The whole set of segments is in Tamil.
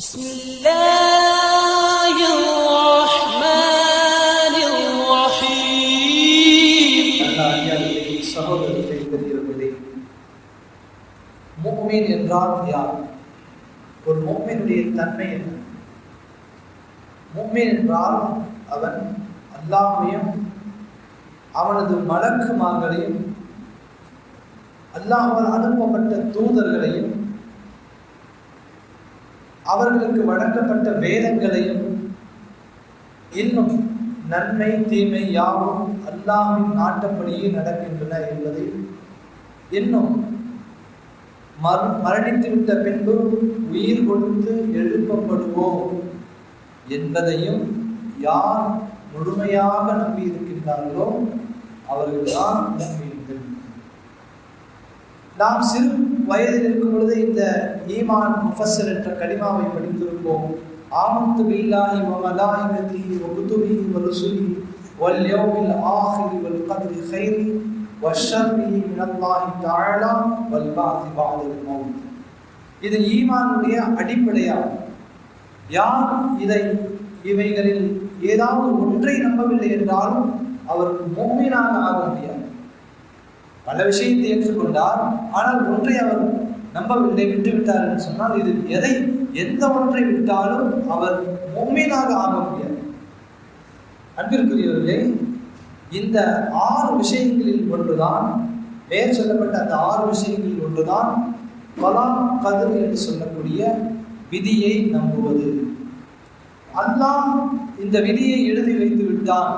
بسم الله الرحمن الرحيم அல்லாஹ்வின் சகோதரத்தை பெரியவர்களே முஃமின் என்றால் யார் ஒரு முஃமினுடைய தன்மை என்ன முஃமின் என்றால் அவன் அல்லாஹ்வையும் அவனது மலக்குமார்களையும் அல்லாஹ்வால் அனுப்பப்பட்ட தூதர்களையும் அவர்களுக்கு வழங்கப்பட்ட வேதங்களையும் இன்னும் நன்மை தீமை யாவும் அல்லாமின் நாட்டப்படியே நடக்கின்றன என்பதை இன்னும் மறு மரணித்துவிட்ட பின்பு உயிர் கொடுத்து எழுப்பப்படுவோம் என்பதையும் யார் முழுமையாக நம்பி இருக்கின்றார்களோ அவர்கள்தான் நம்பியிருக்கின்றனர் நாம் சிறு வயதில் இருக்கும் பொழுது இந்த ஈமான் முஃபஸ்ஸர் என்ற கலிமாவை படித்திருப்போம். ஆமந்து பில்லாஹி வ மலாயிகத்திஹி வ குதுபிஹி ஆஹிரி வல் கத்ரி கைரி வ மினல்லாஹி தஆலா வல் பாதி பஅதல் மௌத். இது ஈமானுடைய அடிப்படையாகும். யார் இதை இவைகளில் ஏதாவது ஒன்றை நம்பவில்லை என்றாலும் அவர் முஃமினாக ஆக முடியாது. பல விஷயத்தை ஏற்றுக்கொண்டார். ஆனால் ஒன்றை அவர் நம்பவில்லை விட்டுவிட்டார் என்று சொன்னால் இது எதை எந்த ஒன்றை விட்டாலும் அவர் உண்மையாக ஆக முடியாது. அன்பிற்குரியவர்களே இந்த ஆறு விஷயங்களில் ஒன்றுதான் பெயர் சொல்லப்பட்ட அந்த ஆறு விஷயங்களில் ஒன்றுதான் பலாம் கதிர் என்று சொல்லக்கூடிய விதியை நம்புவது. அல்லாஹ் இந்த விதியை எழுதி வைத்து விட்டான்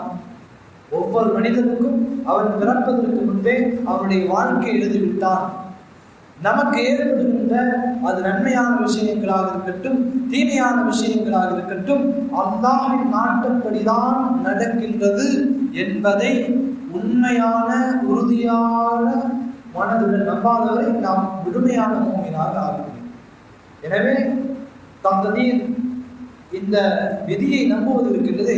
ஒவ்வொரு மனிதனுக்கும் அவன் பிறப்பதற்கு முன்பே அவனுடைய வாழ்க்கை எழுதிவிட்டான். நமக்கு ஏற்படுகின்ற அது நன்மையான விஷயங்களாக இருக்கட்டும் தீமையான விஷயங்களாக இருக்கட்டும் அல்லாஹின் நாட்டப்படிதான் நடக்கின்றது என்பதை உண்மையான உறுதியான மனதுடன் நம்பாதவரை நாம் விடுமையான மூமியாக ஆகிறோம் எனவே தந்தீர் இந்த விதியை நம்புவது இருக்கின்றது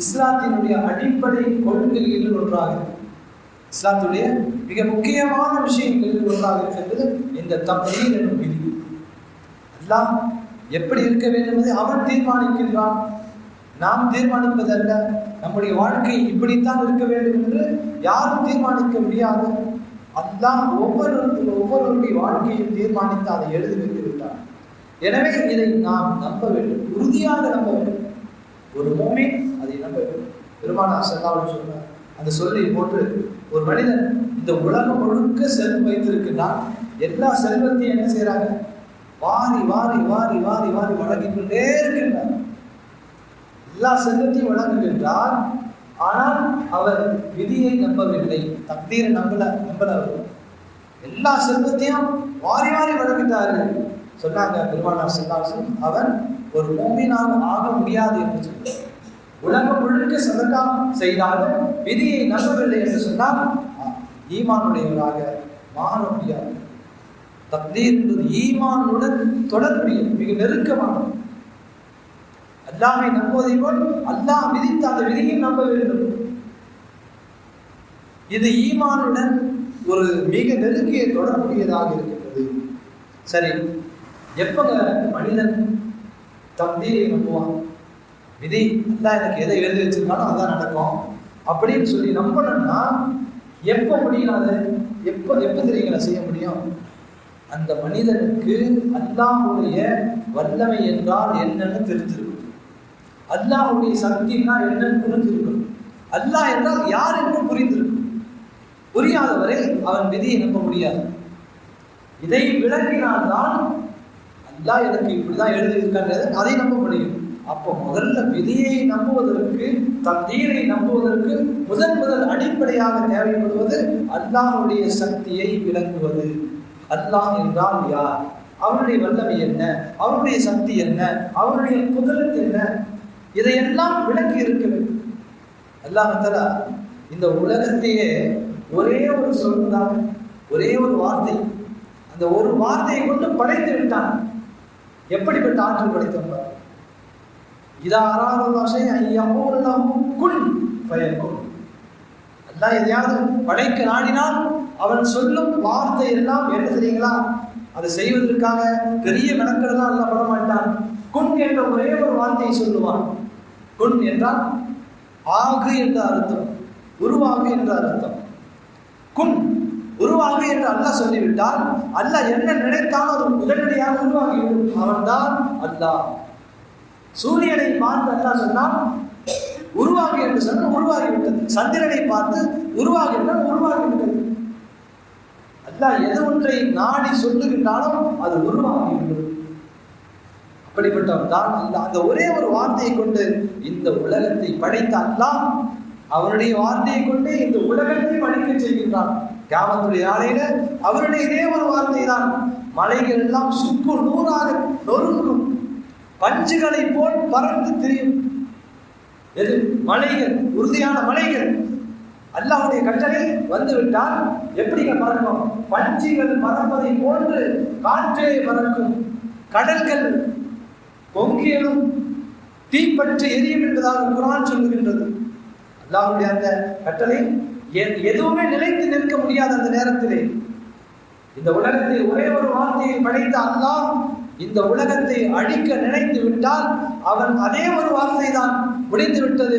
இஸ்லாத்தினுடைய அடிப்படை கொள்கைகளில் ஒன்றாக இஸ்லாத்துடைய மிக முக்கியமான விஷயங்களில் ஒன்றாக இருக்கின்றது இந்த தப்தீர் என்னும் விதி. எல்லாம் எப்படி இருக்க வேண்டும் என்பதை அவன் தீர்மானிக்கின்றான் நாம் தீர்மானிப்பதல்ல. நம்முடைய வாழ்க்கை இப்படித்தான் இருக்க வேண்டும் என்று யாரும் தீர்மானிக்க முடியாது. அதான் ஒவ்வொரு ஒவ்வொருவருடைய வாழ்க்கையும் தீர்மானித்து அதை எழுதி வைத்து விட்டான் எனவே இதை நாம் நம்ப வேண்டும். உறுதியாக நம்ப வேண்டும். ஒரு மூமி அதை நம்ப வேண்டும் பெருமானார் செல்லாமல் சொன்னார் அந்த சொல்லை போன்று ஒரு மனிதன் இந்த உலகம் முழுக்க செல்வம் வைத்திருக்கின்றான். எல்லா செல்வத்தையும் என்ன செய்யறாங்க வாரி வாரி வாரி வாரி வாரி வழங்கிக் கொண்டே இருக்கின்றார் எல்லா செல்வத்தையும் வழங்குகின்றார் ஆனால் அவர் விதியை நம்பவில்லை. தக்தீரை நம்பல நம்பல அவர். எல்லா செல்வத்தையும் வாரி வாரி வழங்கிட்டாரு. சொன்னாங்க பெருமானார் செல்லாசன் அவன் ஒரு மோமினாக ஆக முடியாது என்று சொன்னார் உலகம் முழுக்க சதக்கா செய்தாலும் விதியை நம்பவில்லை என்று சொன்னால் ஈமானுடையவராக மாற முடியாது. தக்தீர் என்பது ஈமானுடன் தொடர்புடைய மிக நெருக்கமானது. அல்லாமை நம்புவதை போல் அல்லாஹ் விதித்த அந்த விதியை நம்ப வேண்டும். இது ஈமானுடன் ஒரு மிக நெருங்கிய தொடர்புடையதாக இருக்கின்றது. சரி எப்பங்க மனிதன் தப்தீரை நம்புவான்? விதி தான் எனக்கு எதை எழுதி வச்சிருக்காலும் அதான் நடக்கும். அப்படின்னு சொல்லி நம்பணும்னா எப்போ முடியும் அது? எப்போ எப்போ தெரியுங்களா செய்ய முடியும்? அந்த மனிதனுக்கு அல்லாஹுடைய வல்லமை என்றால் என்னன்னு தெரிஞ்சிருக்கும் அல்லாஹுடைய சக்தினா என்னன்னு புரிஞ்சிருக்கும் அல்லாஹ் என்றால் யார் என்று புரிந்திருக்கும் புரியாதவரை அவன் விதியை நம்ப முடியாது. இதை விளங்கினால்தான் அல்லாஹ் எனக்கு இப்படிதான் எழுதியிருக்கான்றது அதை நம்ப முடியும். அப்போ முதல்ல விதியை நம்புவதற்கு தந்தீரை நம்புவதற்கு முதன் முதல் அடிப்படையாக தேவைப்படுவது அல்லாஹுடைய சக்தியை விளங்குவது. அல்லாஹ் என்றால் யார்? அவருடைய வல்லமை என்ன? அவருடைய சக்தி என்ன? அவருடைய குதிரத்து என்ன? இதையெல்லாம் விளக்கி இருக்க வேண்டும். அல்லாஹ் இந்த உலகத்தையே ஒரே ஒரு சொல் தான் ஒரே ஒரு வார்த்தை. அந்த ஒரு வார்த்தையை கொண்டு படைத்து விட்டான். எப்படிப்பட்ட ஆற்றல் படைத்தவன்? இதா அராதவாசை ஐயமூலகும் குன் பயக்கும் அல்லாஹ் எதையாவது படைக்க நாடினால் அவன் சொல்லும் வார்த்தை எல்லாம் என்ன தெரியுங்களா? அதை செய்வதற்காக பெரிய மெனக்கெல்லாம் அல்லாஹ் பட மாட்டான். குன் என்ற ஒரே ஒரு வார்த்தையை சொல்லுவான். குன் என்றால் ஆகு என்ற அர்த்தம் உருவாகு என்ற அர்த்தம். குன் உருவாகு என்று அல்லாஹ் சொல்லிவிட்டால் அல்லாஹ் என்ன நினைத்தாலும் அது உடனடியாக உருவாகிவிடும். அவன்தான் அல்லாஹ். சூரியனை பார்த்து அல்லா சொன்னால் உருவாகி என்று சொன்னால் உருவாகிவிட்டது சந்திரனை பார்த்து உருவாகி என்றால் உருவாகிவிட்டது அல்லா எது ஒன்றை நாடி சொல்லுகின்றாலும் அது உருவாகிவிட்டது அப்படிப்பட்டவன் தான் அந்த அந்த ஒரே ஒரு வார்த்தையை கொண்டு இந்த உலகத்தை படைத்த அவருடைய வார்த்தையை கொண்டு இந்த உலகத்தை படைக்க செய்கின்றான். கிராமத்துடைய ஆலையில அவருடைய இதே ஒரு வார்த்தை தான் மலைகள் எல்லாம் சுக்கு நூறாக நொறுங்கும். பஞ்சுகளை போல் பறந்து திரியும். எது? மலைகள் உறுதியான மலைகள். அல்லாவுடைய கட்டளை வந்துவிட்டால் எப்படிங்க பறக்கும்? பஞ்சுகள் பறப்பதை போன்று காற்றே பறக்கும். கடல்கள் பொங்கியலும் தீப்பற்றி எரியும் என்பதாக குரான் சொல்லுகின்றது. அல்லாஹுடைய அந்த கட்டளை எ- எதுவுமே நிலைத்து நிற்க முடியாத அந்த நேரத்திலே. இந்த உலகத்தில் ஒரே ஒரு வார்த்தையை படைத்த அல்லாஹ் இந்த உலகத்தை அழிக்க நினைத்து விட்டால் அவன் அதே ஒரு வார்த்தை தான் முடிந்து விட்டது.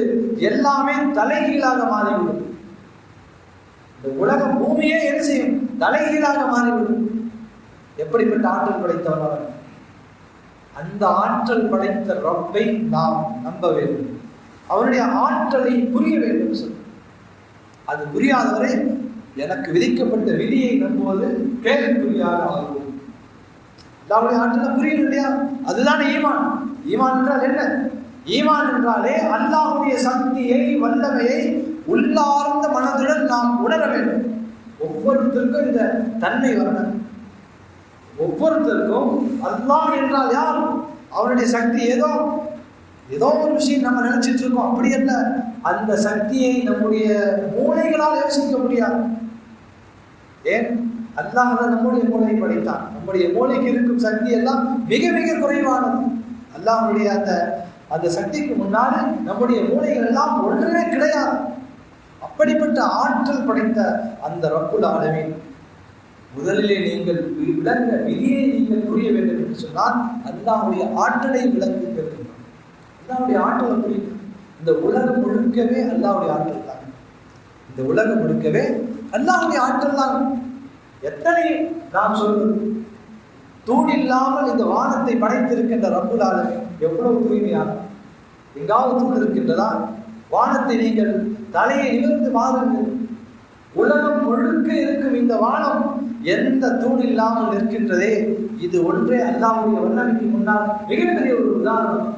எல்லாமே தலைகீழாக மாறிவிடும். இந்த உலகம் பூமியே என்ன செய்யும்? தலைகீழாக மாறிவிடும். எப்படிப்பட்ட ஆற்றல் படைத்தவன் அவன்? அந்த ஆற்றல் படைத்த ரப்பை நாம் நம்ப வேண்டும். அவனுடைய ஆற்றலை புரிய வேண்டும் சொல்லு அது புரியாதவரை எனக்கு விதிக்கப்பட்ட விதியை நம்புவது கேள்விக்குறியாக ஆகும் அல்லாவுடைய ஆற்றலை புரியும் இல்லையா? அதுதான் ஈமான். ஈமான் என்றால் என்ன? ஈமான் என்றாலே அல்லாஹுடைய சக்தியை வல்லமையை உள்ளார்ந்த மனதுடன் நாம் உணர வேண்டும். ஒவ்வொருத்தருக்கும் இந்த தன்மை வரணும். ஒவ்வொருத்தருக்கும் அல்லாஹ் என்றால் யார்? அவனுடைய சக்தி ஏதோ ஏதோ ஒரு விஷயம் நம்ம நினைச்சிட்டு இருக்கோம். அப்படி அல்ல. அந்த சக்தியை நம்முடைய மூளைகளால் யோசிக்க முடியாது. ஏன்? அல்லாஹ் நம்முடைய மூளை படைத்தான். நம்முடைய மூளைக்கு இருக்கும் சக்தி எல்லாம் மிக மிக குறைவானது. அல்லாஹுடைய அந்த அந்த சக்திக்கு முன்னால் நம்முடைய மூளைகள் எல்லாம் ஒன்றுமே கிடையாது. அப்படிப்பட்ட ஆற்றல் படைத்த அந்த ரப்புல் ஆலமீன். முதலிலே நீங்கள் விளங்க விதியை நீங்கள் புரிய வேண்டும் என்று சொன்னால் அல்லாவுடைய ஆற்றலை விளங்குங்கள் அல்லாவுடைய ஆற்றலை புரியும் இந்த உலகம் முழுக்கவே அல்லாவுடைய ஆற்றல் தான். இந்த உலகம் முழுக்கவே அல்லாஹுடைய ஆற்றல் தான். எத்தனை நாம் சொல்வது தூண் இல்லாமல் இந்த வானத்தை படைத்திருக்கின்ற ரப்புல் எவ்வளவு தூய்மையான? எங்காவது தூண் இருக்கின்றதா? வானத்தை நீங்கள் தலையை நிமிர்ந்து பாருங்கள். உலகம் முழுக்க இருக்கும் இந்த வானம் எந்த தூண் இல்லாமல் நிற்கின்றதே இது ஒன்றே அல்லாவுடைய வல்லமைக்கு முன்னால் மிகப்பெரிய ஒரு உதாரணம்.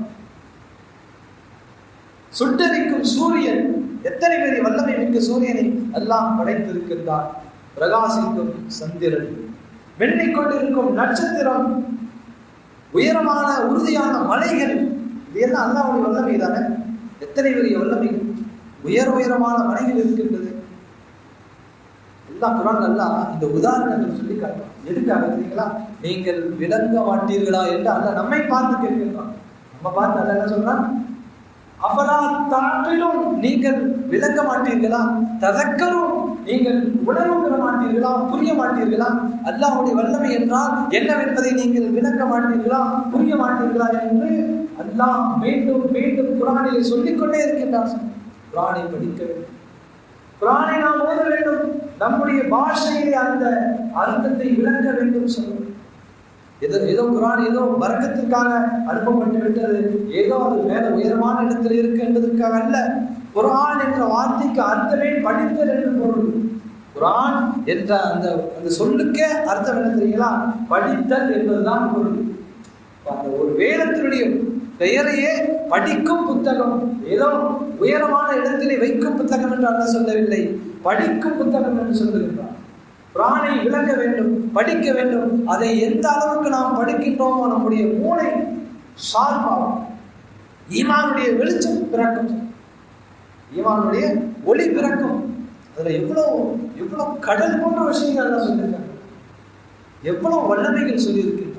சுட்டரிக்கும் சூரியன் எத்தனை பெரிய வல்லமை மிக்க சூரியனை எல்லாம் படைத்திருக்கின்றான்? பிரகாசிக்கும் சந்திரன். வெண்ணிக் கொண்டிருக்கும் நட்சத்திரம் உயரமான உறுதியான மலைகள் இது எல்லாம் அல்லாவுடைய வல்லமை தானே எத்தனை பெரிய வல்லமை உயர் உயரமான மலைகள் இருக்கின்றது. எல்லாம் குரான் நல்லா இந்த உதாரணங்கள் சொல்லி காட்டுறான். எதுக்காக தெரியுங்களா? நீங்கள் விளங்க மாட்டீர்களா என்று அல்ல நம்மை பார்த்து கேட்கின்றான். நம்ம பார்த்து அல்ல என்ன சொல்றான்? அபலா தாற்றிலும் நீங்கள் விளங்க மாட்டீர்களா? ததக்கரும் நீங்கள் உணர்வு பெற மாட்டீர்களா? புரிய மாட்டீர்களா? அல்லாஹுடைய வல்லமை என்றால் என்னவென்பதை நீங்கள் விளக்க மாட்டீர்களா? புரிய மாட்டீர்களா என்று அல்லாஹ் மீண்டும் மீண்டும் குரானிலே சொல்லிக்கொண்டே இருக்கின்றார். குரானை படிக்க வேண்டும். குரானை நாம் ஓத வேண்டும். நம்முடைய பாஷையிலே அந்த அர்த்தத்தை விளக்க வேண்டும் சொல்லுவோம் ஏதோ ஏதோ குரான் ஏதோ வர்க்கத்திற்காக அனுப்பப்பட்டு விட்டது. ஏதோ அது மேல உயரமான இடத்துல இருக்கு என்பதற்காக அல்ல. குரான் என்ற வார்த்தைக்கு அர்த்தமே படித்தல் என்று பொருள். குரான் என்ற அந்த அந்த சொல்லுக்கே அர்த்தம் என்ன தெரியுங்களா? படித்தல் என்பதுதான் பொருள். அந்த ஒரு வேதத்தினுடைய பெயரையே படிக்கும் புத்தகம். ஏதோ உயரமான இடத்திலே வைக்கும் புத்தகம் என்று அல்ல சொல்லவில்லை. படிக்கும் புத்தகம் என்று சொல்லுகின்றார். குரானை விளங்க வேண்டும் படிக்க வேண்டும். அதை எந்த அளவுக்கு நாம் படிக்கின்றோமோ நம்முடைய மூளை ஷார்ப்பாகும் ஈமானுடைய வெளிச்சம் பிறக்கும். ஈமானுடைய ஒளி பிறக்கும். அதுல எவ்வளவு எவ்வளவு கடல் போன்ற விஷயங்கள் எல்லாம் சொல்லியிருக்காங்க. எவ்வளவு வல்லமைகள் சொல்லியிருக்கின்றன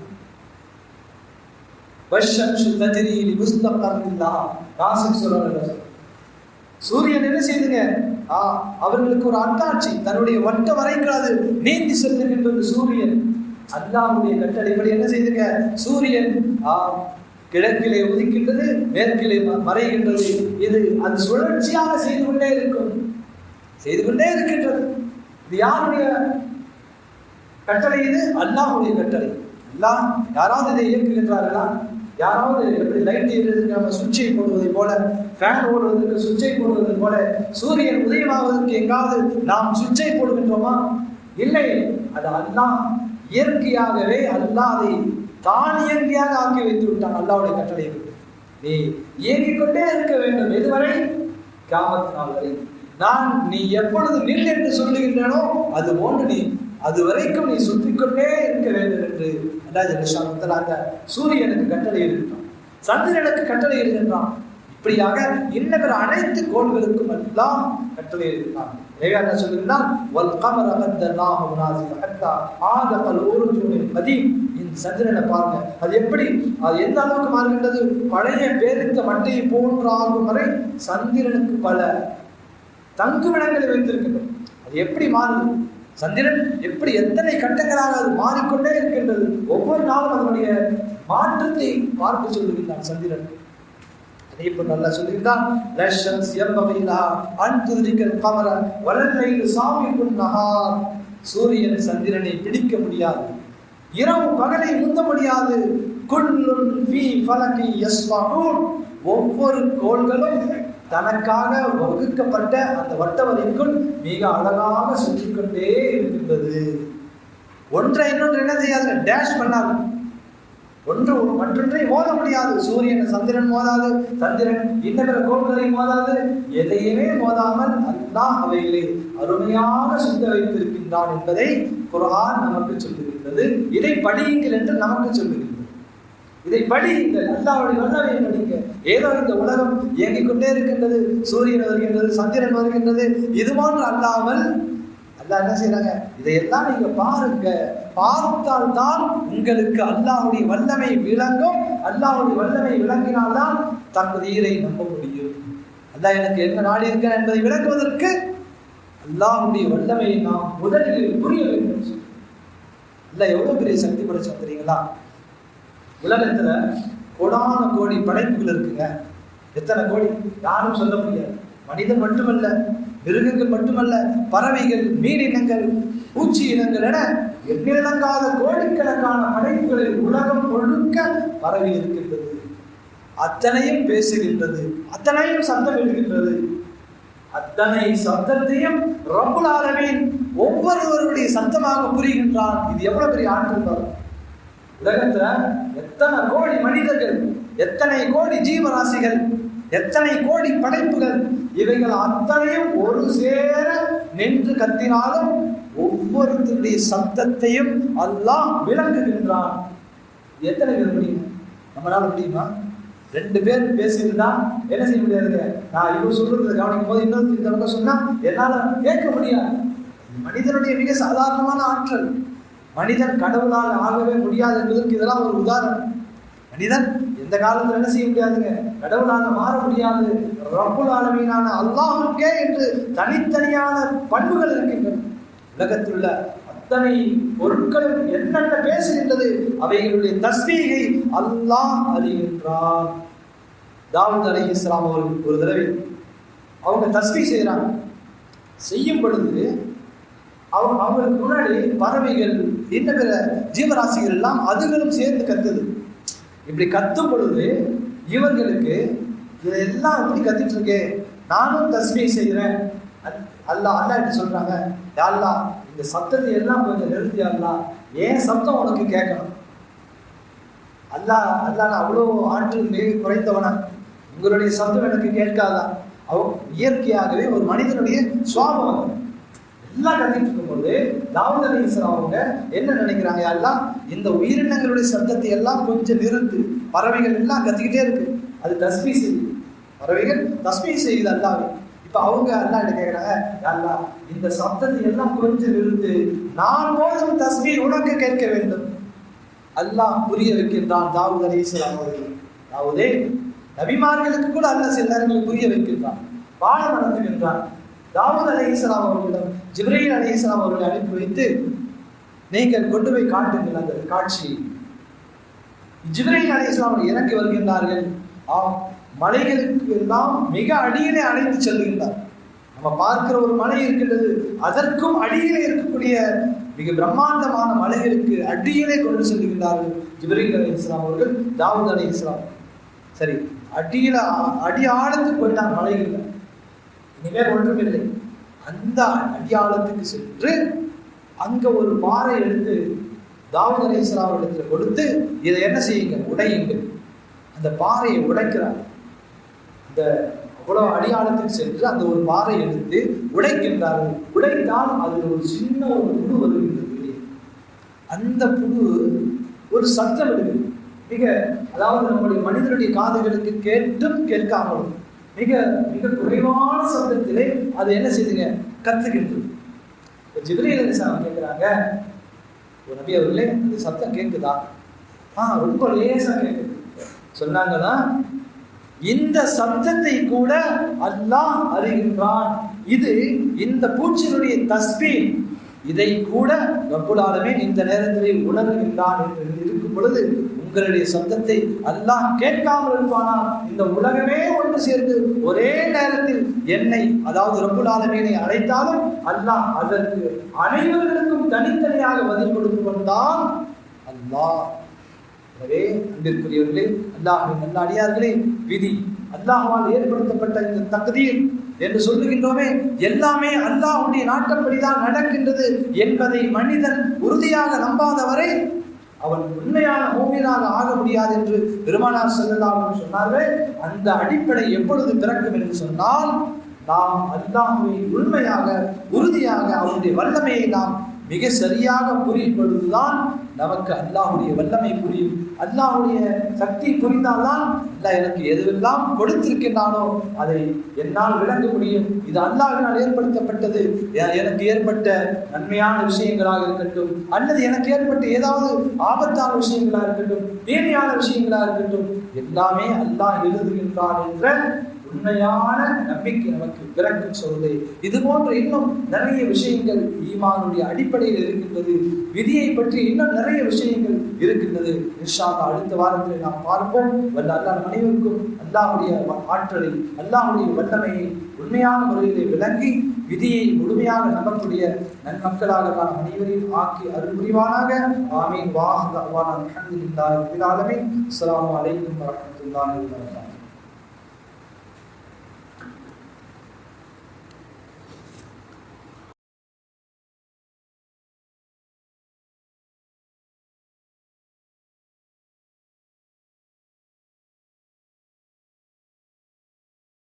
சூரியன் என்ன செய்துங்க? ஆ, அவர்களுக்கு ஒரு அத்தாட்சி தன்னுடைய வட்ட வரைக்கும் அது நீந்தி செல்லுகின்றது சூரியன். அல்லாஹ்வுடைய கட்டளைப்படி என்ன செய்துங்க? சூரியன் ஆ, கிழக்கிலே உதிக்கின்றது மேற்கிலே ம- மறைகின்றது. இது அது சுழற்சியாக செய்து கொண்டே இருக்கும். செய்து கொண்டே இருக்கின்றது. இது யாருடைய கட்டளை இது? அல்லாஹுடைய கட்டளை. எல்லாம் யாராவது இதை இயக்குகின்றார்களா? யாராவது எப்படி லைட் எரிவதற்கு நம்ம சுவிட்சை போடுவதை போல ஃபேன் ஓடுவதற்கு சுவிட்சை போடுவதை போல சூரியன் உதயமாவதற்கு எங்காவது நாம் சுவிட்சை போடுகின்றோமா? இல்லை. அது அல்லாஹ் இயற்கையாகவே அல்லாஹ் அதை தானியங்கியாக ஆக்கி வைத்து விட்டான் அல்லாவுடைய கட்டளை. நீ இயங்கிக்கொண்டே இருக்க வேண்டும். எதுவரை? கிராமத்து நாள் வரை. நான் நீ எப்பொழுது நில் என்று சொல்லுகின்றனோ அது போன்று நீ அது வரைக்கும் நீ சுற்றிக்கொண்டே இருக்க வேண்டும் என்று அல்லாஹ் அந்த சூரியனுக்கு கட்டளை இருக்கின்றான் சந்திரனுக்கு கட்டளை இருக்கின்றான் இப்படியாக இன்னவர் அனைத்து கோள்களுக்கும் எல்லாம் கட்டளை இருக்கின்றான் எனவே என்ன சொல்லுகிறான் வல் கமர கத்தல்லாஹு முனாசில ஹத்தா ஆதகல் ஊருஜூனில் கதீம் இந்த சந்திரனை பாருங்க. அது எப்படி? அது எந்த அளவுக்கு மாறுகின்றது? பழைய பேரித்த மட்டையை போன்றாகும் வரை சந்திரனுக்கு பல தங்குமிடங்களை வைத்திருக்கின்றது. அது எப்படி மாறுது? சந்திரன் எப்படி எத்தனை கட்டங்களாக அது மாறிக்கொண்டே இருக்கின்றது? ஒவ்வொரு நாளும் அதனுடைய மாற்றத்தை பார்க்க சொல்லுகின்றான் சந்திரன். அதே போல் நல்லா சொல்லியிருந்தான் லஷன்ஸ் எம்பகையிலா அன் துதிரிக்கல் கமர வலல்லையில் நகார் சூரியன் சந்திரனை பிடிக்க முடியாது. இரவு பகலை முந்த முடியாது. குல்லுன் ஃபீ ஃபலகி யஸ்வஹூன் ஒவ்வொரு கோள்களும் தனக்காக வகுக்கப்பட்ட அந்த வட்டவரைக்குள் மிக அழகாக சுற்றிக்கொண்டே இருக்கின்றது ஒன்றை இன்னொன்று என்ன செய்யாது? டேஷ் பண்ணாது. ஒன்று மற்றொன்றை மோத முடியாது. சூரியன் சந்திரன் மோதாது சந்திரன் இன்னபிற கோள்களை மோதாது எதையுமே மோதாமல் அல்லாஹ் அவைகளை அருமையாக சுத்த வைத்திருக்கின்றான் என்பதை குரான் நமக்கு சொல்லுகின்றது. இதை படியுங்கள் என்று நமக்கு சொல்லுகின்றது. இதை படியுங்கள். அல்லாவுடைய வல்லவை படிங்க ஏதோ இந்த உலகம் இயங்கிக் கொண்டே இருக்கின்றது. சூரியன் வருகின்றது சந்திரன் வருகின்றது. இது போன்று அல்லாமல் அல்லாஹ் என்ன செய்யறாங்க இதையெல்லாம் நீங்க பாருங்க பார்த்தால் தான் உங்களுக்கு அல்லாஹுடைய வல்லமை விளங்கும். அல்லாஹுடைய வல்லமை விளங்கினால்தான் தகுதியை நம்ப முடியும். அல்லாஹ் எனக்கு என்ன நாடி இருக்கேன் என்பதை விளக்குவதற்கு அல்லாஹுடைய வல்லமையை நாம் முதலில் புரிய வேண்டும் இல்லை எவ்வளோ பெரிய சக்தி படைச்சோம் தெரியுங்களா? உலகத்தில் கோடான கோடி படைப்புகள் இருக்குங்க. எத்தனை கோடி? யாரும் சொல்ல முடியாது. மனிதன் மட்டுமல்ல மிருகங்கள் மட்டுமல்ல பறவைகள் மீனினங்கள் பூச்சி இனங்கள் என எண்ணிலங்காத கோடிக்கணக்கான படைப்புகளில் உலகம் முழுக்க பரவி இருக்கின்றது. அத்தனையும் பேசுகின்றது. அத்தனையும் சத்தம் எழுகின்றது அத்தனை சத்தத்தையும் ரப்புல் ஆலமீன் ஒவ்வொருவருடைய சத்தமாக புரிகின்றான். இது எவ்வளவு பெரிய ஆற்றல் பாருங்க உலகத்துல எத்தனை கோடி மனிதர்கள் எத்தனை கோடி ஜீவராசிகள் எத்தனை கோடி படைப்புகள் இவைகள் அத்தனையும் ஒரு சேர நின்று கத்தினாலும் ஒவ்வொருத்தருடைய சப்தத்தையும் அல்லாஹ் விளங்குகின்றான் எத்தனை பேர் முடியும்? நம்மளால முடியுமா? ரெண்டு பேர் பேசியிருந்தா என்ன செய்ய முடியாதுங்க நான் இவர் சொல்றது கவனிக்கும் போது இன்னொரு தவிர சொன்னா என்னால கேட்க முடியாது. மனிதனுடைய மிக சாதாரணமான ஆற்றல். மனிதன் கடவுளால் ஆகவே முடியாது என்பதற்கு இதெல்லாம் ஒரு உதாரணம். மனிதன் எந்த காலத்துல என்ன செய்ய முடியாதுங்க? கடவுளாக மாற முடியாது. ரப்புல் ஆலமீனான அல்லாஹுக்கே என்று தனித்தனியான பண்புகள் இருக்கின்றன. உலகத்தில் உள்ள அத்தனை பொருட்களும் என்னென்ன பேசுகின்றது அவைகளுடைய தஸ்மீகை அல்லாஹ் அறிகின்றார் தாவூத் அலி இஸ்லாம் அவர்கள் ஒரு தடவை அவங்க தஸ்மீ செய்கிறாங்க. செய்யும் பொழுது அவங்க அவங்களுக்கு முன்னாடி பறவைகள் இன்ன பிற ஜீவராசிகள் எல்லாம் அதுகளும் சேர்ந்து கத்துது. இப்படி கத்தும் பொழுது இவர்களுக்கு இதெல்லாம் இப்படி கத்திட்டு இருக்கே நானும் தஸ்மீ செய்கிறேன். அல்லா அல்லா எப்படி சொல்கிறாங்க சொல்றாங்க இந்த சத்தத்தை எல்லாம் கொஞ்சம் நிறுத்தி அல்லா. ஏன் சத்தம் உனக்கு கேட்கணும்? அல்லாஹ் அல்லாஹ் அவ்வளோ ஆற்றல் மிக குறைந்தவனா? உங்களுடைய சத்தம் எனக்கு கேட்காதா? அவங்க இயற்கையாகவே ஒரு மனிதனுடைய சுவாபம் எல்லாம் கத்திட்டு இருக்கும்போது தாவூத் அலி இஸ்லாம் அவங்க என்ன நினைக்கிறாங்க எல்லாம் இந்த உயிரினங்களுடைய சத்தத்தை எல்லாம் கொஞ்சம் நிறுத்து. பறவைகள் எல்லாம் கத்திக்கிட்டே இருக்கு. அது தஸ்மி செய்யுது பறவைகள் தஸ்மி செய்யுது அல்லாவே. இப்ப அவங்க அல்லா என்ன கேட்கிறாங்க அல்லா இந்த சப்தத்தை எல்லாம் கொஞ்சம் நிறுத்து நான் போதும் தஸ்மீ உனக்கு கேட்க வேண்டும். அல்லாஹ் புரிய வைக்கின்றான் தாவூத் அலி இஸ்லாம் அவர்கள். தாவூதே நபிமார்களுக்கு கூட அல்ல சில நேரங்களில் புரிய வைக்கின்றான் வாழ நடத்துகின்றான் தாவூத் அலி இஸ்லாம் அவர்களிடம் ஜிப்ரீல் அலி இஸ்லாம் அவர்களை அனுப்பி வைத்து நீங்கள் கொண்டு போய் காட்டுங்கள் அந்த காட்சி. ஜிப்ரீல் அலைஹிஸ்ஸலாம் இறங்கி வருகின்றார்கள். ஆம் மலைகளுக்கு எல்லாம் மிக அடியிலே அழைத்து செல்கின்றார். நம்ம பார்க்கிற ஒரு மலை இருக்கின்றது அதற்கும் அடியிலே இருக்கக்கூடிய மிக பிரம்மாண்டமான மலைகளுக்கு அடியிலே கொண்டு செல்கின்றார்கள் ஜிப்ரீல் இஸ்லாம் அவர்கள் தாவூத் அலைஹிஸ்ஸலாம் சரி அடியில அடி ஆழத்துக்கு போயிட்டாங்க மலைகள் இனிமேல் ஒன்றுமில்லை. அந்த அடியாளத்துக்கு சென்று அங்க ஒரு பாறை எடுத்து தாவூத் அலைஹிஸ்ஸலாம் இடத்துல கொடுத்து இதை என்ன செய்யுங்க உடையுங்கள். அந்த பாறையை உடைக்கிறார். அந்த அவ்வளவு அடியாளத்தில் சென்று அந்த ஒரு பாறை எடுத்து உடைக்கின்றார்கள். உடைத்தால் அதில் ஒரு சின்ன ஒரு புழு வருகின்றது அந்த புழு ஒரு சத்தம் எடுக்கும் மிக அதாவது நம்முடைய மனிதனுடைய காதுகளுக்கு கேட்டும் கேட்காமலும் மிக மிக குறைவான சத்தத்திலே அது என்ன செய்துங்க? கத்துக்கின்றது. இப்ப ஜிப்ரீல் அலிஸ்லாம் கேட்குறாங்க ஒரு நபி அவர்களே இந்த சத்தம் கேட்குதா ஆ ரொம்ப லேசாக கேட்குது சொன்னாங்கன்னா இந்த சப்தத்தை கூட அல்லாஹ் அறிகின்றான். இது இந்த பூச்சியினுடைய தஸ்பீ இதை கூட ரப்புல் இந்த நேரத்திலே உணர்கின்றான் என்று இருக்கும் பொழுது உங்களுடைய சத்தத்தை அல்லாஹ் கேட்காமல் இருப்பானா? இந்த உலகமே ஒன்று சேர்ந்து ஒரே நேரத்தில் என்னை அதாவது ரப்புலாலமீனை அழைத்தாலும் அல்லாஹ் அதற்கு அனைவர்களுக்கும் தனித்தனியாக பதில் கொடுத்து கொண்டான். அல்லாஹ். எனவே அன்பிற்குரியவர்களே அல்லாஹின் நல்ல அடியார்களே விதி. அல்லாஹால் ஏற்படுத்தப்பட்ட இந்த தகுதியில் என்று சொல்லுகின்றோமே எல்லாமே அல்லாஹுடைய நாட்டப்படிதான் நடக்கின்றது என்பதை மனிதன் உறுதியாக நம்பாத வரை அவன் உண்மையான மூமியனாக ஆக முடியாது என்று பெருமானார் செல்லலாம் சொன்னார்கள் அந்த அடிப்படை எப்பொழுது பிறக்கும் என்று சொன்னால் நாம் அல்லாஹுவை உண்மையாக உறுதியாக அவனுடைய வல்லமையை நாம் மிக சரியாக புரியும் பொழுதுதான் நமக்கு அல்லாஹுடைய வல்லமை புரியும். அல்லாஹுடைய சக்தி புரிந்தால்தான் அல்லாஹ் எனக்கு எதுவெல்லாம் கொடுத்திருக்கின்றானோ அதை என்னால் விளங்க முடியும். இது அல்லாஹினால் ஏற்படுத்தப்பட்டது. எனக்கு ஏற்பட்ட நன்மையான விஷயங்களாக இருக்கட்டும் அல்லது எனக்கு ஏற்பட்ட ஏதாவது ஆபத்தான விஷயங்களாக இருக்கட்டும் தேவையான விஷயங்களாக இருக்கட்டும் எல்லாமே அல்லாஹ் எழுதுகின்றான் என்ற உண்மையான நம்பிக்கை நமக்கு பிறக்கும் சொல்லுது. இது போன்ற இன்னும் நிறைய விஷயங்கள் ஈமானுடைய அடிப்படையில் இருக்கின்றது. விதியை பற்றி இன்னும் நிறைய விஷயங்கள் இருக்கின்றது. இன்ஷா அடுத்த வாரத்தில் நாம் பார்ப்போம். வல்ல அல்லா அனைவருக்கும் அல்லாவுடைய ஆற்றலை அல்லாவுடைய வல்லமையை உண்மையான முறையிலே விளங்கி விதியை முழுமையாக நம்பக்கூடிய நன்மக்களாக நாம் அனைவரையும் ஆக்கி அருள் புரிவானாக. ஆமீன். வாஹ் அல்ஹம்துலில்லாஹி ரப்பில் ஆலமீன். அஸ்ஸலாமு அலைக்கும் வரஹ்மத்துல்லாஹி வபரகாத்துஹு.